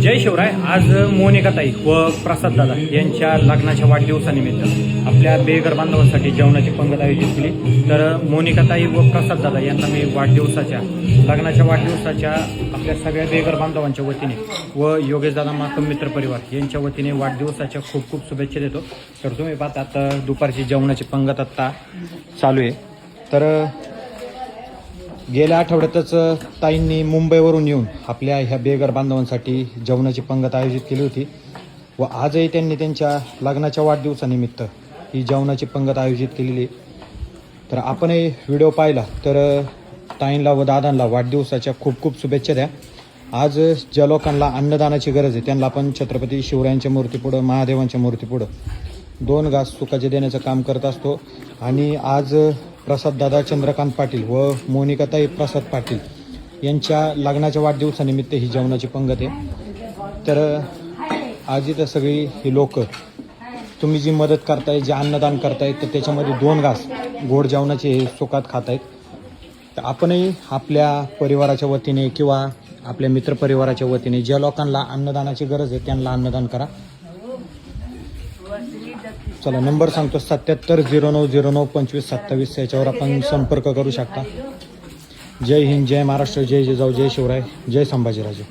जय शिवराय. आज मोनिकाताई व प्रसाद दादा यांच्या लग्नाच्या वाढदिवसानिमित्त आपल्या बेघर बांधवांसाठी जेवणाची पंगत आयोजित केली. तर मोनिकाताई व प्रसाद दादा यांना मी वाढदिवसाच्या लग्नाच्या वाढदिवसाच्या आपल्या सगळ्या बेघर बांधवांच्या वतीने व योगेश दादा मातम मित्र परिवार यांच्या वतीने वाढदिवसाच्या खूप खूप शुभेच्छा देतो. तर तुम्ही पाहता आता दुपारची जेवणाची पंगत आत्ता चालू आहे. तर गेल्या आठवड्यातच ताईंनी मुंबईवरून येऊन आपल्या ह्या बेघर बांधवांसाठी जेवणाची पंगत आयोजित केली होती व आजही त्यांनी त्यांच्या लग्नाच्या वाढदिवसानिमित्त ही जेवणाची पंगत आयोजित केलेली आहे. तर आपणही व्हिडिओ पाहिला तर ताईंला व दादांना वाढदिवसाच्या खूप खूप शुभेच्छा द्या आज ज्या लोकांना अन्नदानाची गरज आहे त्यांना आपण छत्रपती शिवरायांच्या मूर्तीपुढं महादेवांच्या मूर्तीपुढं दोन घास सुखाचे देण्याचं काम करत असतो आणि आज प्रसाददादा चंद्रकांत पाटील व मोनिकाताई प्रसाद पाटील यांच्या लग्नाच्या वाढदिवसानिमित्त ही जेवणाची पंगत आहे. तर आज इथं सगळी ही लोक तुम्ही जी मदत करताय जे अन्नदान करताय तर त्याच्यामध्ये दोन घास गोड जेवणाचे हे सुखात खात आहेत तर आपणही आपल्या परिवाराच्या वतीने किंवा आपल्या मित्रपरिवाराच्या वतीने ज्या लोकांना अन्नदानाची गरज आहे त्यांना अन्नदान करा. चला नंबर सांगतो सत्याहत्तर झिरो नऊ झिरो नऊ पंचवीस सत्तावीस याच्यावर आपण संपर्क करू शकता. जय हिंद जय महाराष्ट्र जय जिजाऊ जय शिवराय जय संभाजीराजे.